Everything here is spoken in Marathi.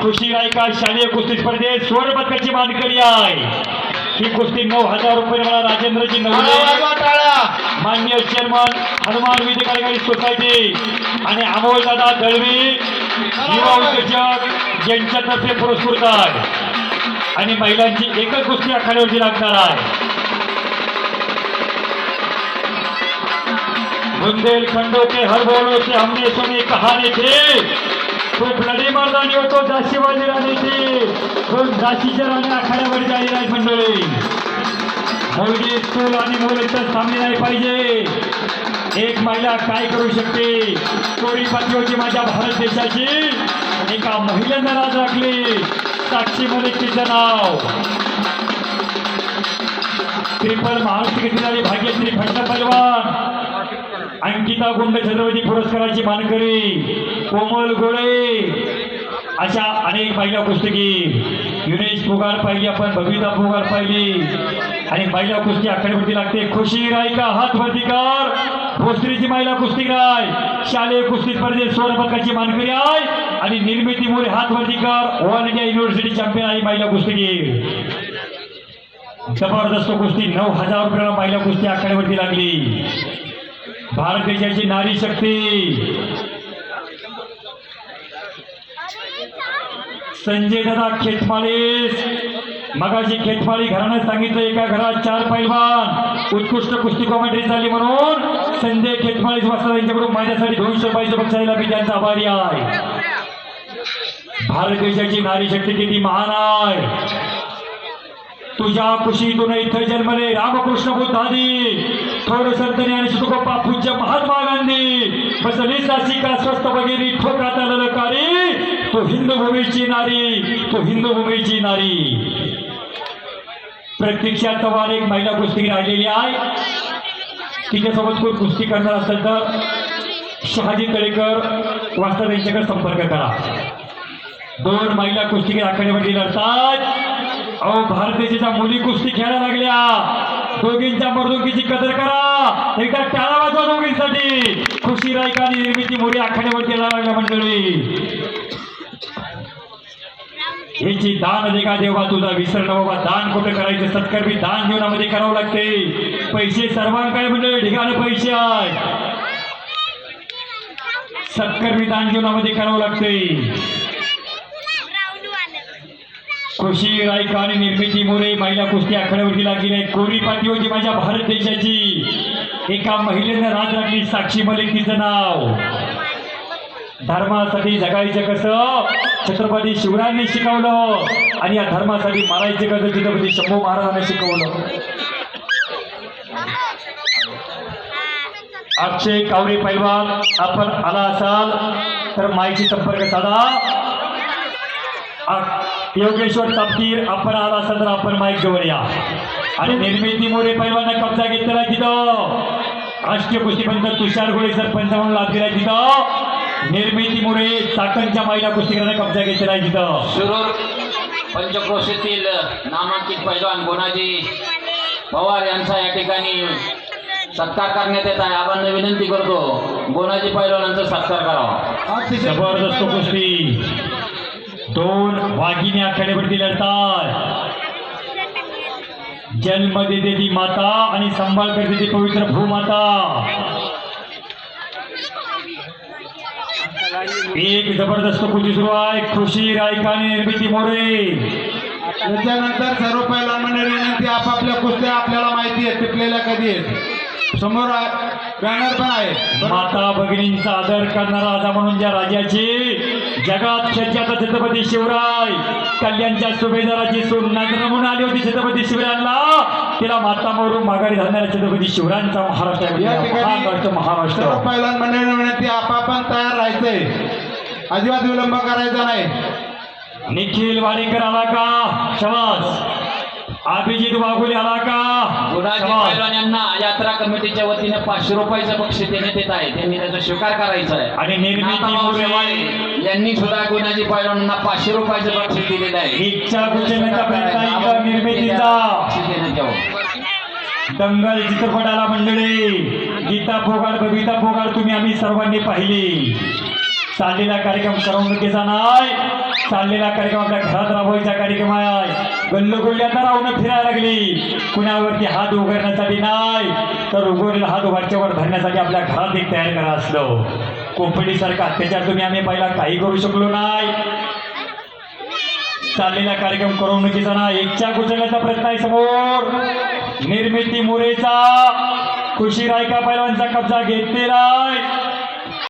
खुशी रायका शालेय कुस्ती स्पर्धेत सुवर्ण पदकाची मानकरी आहे. ही कुस्ती नऊ हजार रुपये मला राजेंद्रजी नवले. मान्य चेअरमन हनुमान विधी कार्यकारी सोसायटी आणि अमोल दादा दळवी युवा उद्योजक यांच्यातर्फे पुरस्कृत आहे आणि महिलांची एकच कुस्ती आखाड्यावरती लागणार आहे. बुंदेलखंडों के हर बोलों से हमने सुनी कहानी थी. खूप लढी मर्दानी होतो झाशी बाजी राणीची. खूप झाशीच्या राणी आखाड्यावर जाई नाही मंडळी. मुलगी चूल आणि मुलीचं थांबली नाही पाहिजे. एक महिला काय करू शकते? चोरी पाठी होती माझ्या भारत देशाची. एका महिलेनं राज राखली. साक्षी मलिक तिचं नाव. ट्रिपल महाराष्ट्र झाली भाग्यश्री भट्ट पलवान अंकिता गुंड छत्रपती पुरस्काराची मानकरी कोमल गोळे अशा अनेक महिला कुस्तीगीर युनेश पुगार पाहिली आपण बबिता पुगार पाहिली. आणि महिला कुस्ती आखाडीवरती लागते. खुशी रायका हात कर? भोसरीची महिला कुस्ती राय. शालेय कुस्ती स्पर्धेत स्वर्णपदकाची मानकरी आहे. आणि निर्मिती मोरे हात वर्धिकार ऑल इंडिया युनिव्हर्सिटी चॅम्पियन आहे महिला कुस्तीगीर जबरदस्त कुस्ती. नऊ हजार रुपयाला महिला कुस्ती आखाड्यावरती लागली. भारत देशाची नारी शक्ती. संजय दादा खेतमाळीस मगाशी खेतमाळी घरानं सांगितलं एका घरात चार पैलवान. उत्कृष्ट कुस्ती कॉमेंट्री झाली म्हणून संजय खेतमाळीस वाजता यांच्याकडून माझ्यासाठी दोनशे रुपयाचं बक्षायला मी त्यांचा आभारी आहे. भारत देशाची नारी शक्ती किती महान आहे. तुझ्या कुशीतून इथं जन्मले रामकृष्ण बुद्धादी. थोर संत आणि सुतुकोपा पूज्य महात्मा गांधी बसली साशिका स्वस्त वगैरे आलेलं ललकारी तो हिंदू भूमीची नारी तो हिंदू भूमीची नारी. प्रत्यक्षात तवार एक महिला कुस्ती राहिलेली आहे. तिच्यासोबत कोण कुस्ती करणार असेल तर शहाजी तळेकर वास्तव त्यांच्याकडे संपर्क करा. दोन महिला कुस्ती आखाड्यामध्ये लढतात. अहो भारत देशाच्या मुली कुस्ती खेळायला लागल्या दोघींच्या मर्दुकीची कदर करा. एकदा टाळा वाजवा दोघींसाठी. खुशी रायकाने निर्मिती मोरी आखाड्यावरती केला लागल्या मंडळी. याची दान दे का देवा तुझा विसरण बाबा. दान कुठं करायचं? सत्कर्मी दान जीवनामध्ये करावं लागते. पैसे सर्वांकडे मंडळी. ठिकाणी पैसे आहे. सत्कर्मी दान जीवनामध्ये करावं लागते. खुशी रायका आणि निर्मिती मोरे महिला कुस्ती आखाड्यावरती लागली आहे. कोरी पाठी होती माझ्या भारत देशाची. एका महिलेनं राज लागली साक्षी मलिक तिचं नाव. धर्मासाठी जगायचं कसं? छत्रपती शिवरायांनी शिकवलं. आणि या धर्मासाठी मारायचं कसं? छत्रपती शंभू महाराजांनी शिकवलं. अक्षय कावरे पैलवान आपण आला असाल तर माहिती संपर्क साधा. योगेश्वर तापतीर आपण आला असाल तर आपण माईक जवळ या. आणि निर्मिती मोरे पैलवांना कब्जा घेतलेला तिथं. राष्ट्रीय कुस्तीपंच तुषार घोडे सरपंच म्हणून लाभ दिलाय तिथं. निर्मिती मोरे चाकणच्या महिला कुस्तीकरांना कब्जा घेतलेला आहे तिथं. शिरूर पंचक्रोशीतील नामांकित पैलवान गुणाजी पवार यांचा या ठिकाणी सत्कार करण्यात येत आहे. आपण विनंती करतो गुणाजी पैलवानांचा सत्कार करावा. जबरदस्त कुस्ती. दोन वाघिणी आखाड्यावरती लढतात जन्म देते ती माता आणि संभाळ करते ती पवित्र भूमाता. एक जबरदस्त कृती सुरू आहे. खुशी रायकाने निर्मिती मोरे. त्याच्यानंतर सर्व पहिला मंडळी विनंती आपापल्या कुस्त्या आपल्याला माहिती आहे टिपलेल्या कधी आहेत? समोर बॅनर पण आहे माता भगिनींचा आदर करणारा राजा म्हणून ज्या राजाची जगात ख्यात्याचा छत्रपती शिवराय कल्याणच्या सुभेदाराची म्हणून आली होती छत्रपती शिवरायांना. तिला माता मोरून माघारी घालणाऱ्या छत्रपती शिवरायांचा महाराष्ट्र महाराष्ट्र महाराष्ट्र. पहिला मंडळी विनंती आपापण तयार राहायचंय. अजिबात विलंब करायचा नाही. निखिल वाडेकर आला का? शबास अभिजित वाघुले आला का? कमिटीच्या वतीने पाचशे रुपयाचं बक्षीस देण्यात येत आहे. त्यांनी त्याचा स्वीकार करायचा आहे. आणि निर्मिती नाथाभाऊ. शेवाळे यांनी सुद्धा गुणाजी पैलवानांना पाचशे रुपयाचं बक्षीस दिलेलं आहे. इच्छा प्रयत्न निर्मितीचा. बक्षीस देण्यात यावं. दंगल चित्रपटाला मंडळी गीता फोगाड बबिता फोगाड तुम्ही आम्ही सर्वांनी पाहिली. चाललेला कार्यक्रम करमणुकीचा नाही. चाललेला कार्यक्रम आपल्या घरात राबवायचा कार्यक्रम आहे. गल्लोगल्ली आता राहून फिरायला लागली. कुणावरती हात उघडण्यासाठी नाही. तर उघडलेला हात वरच्यावर धरण्यासाठी आपल्या घरात एक तयार करा असलो. कोंपडीसारखा अत्याचार तुम्ही आम्ही पहिला काही करू शकलो नाही. चाललेला कार्यक्रम करमणुकीचा नाही. एकच्या कुचलण्याचा प्रयत्न आहे समोर. निर्मिती मोरेचा. खुशी रायका पहिल्यांचा कब्जा घेतलेला आहे.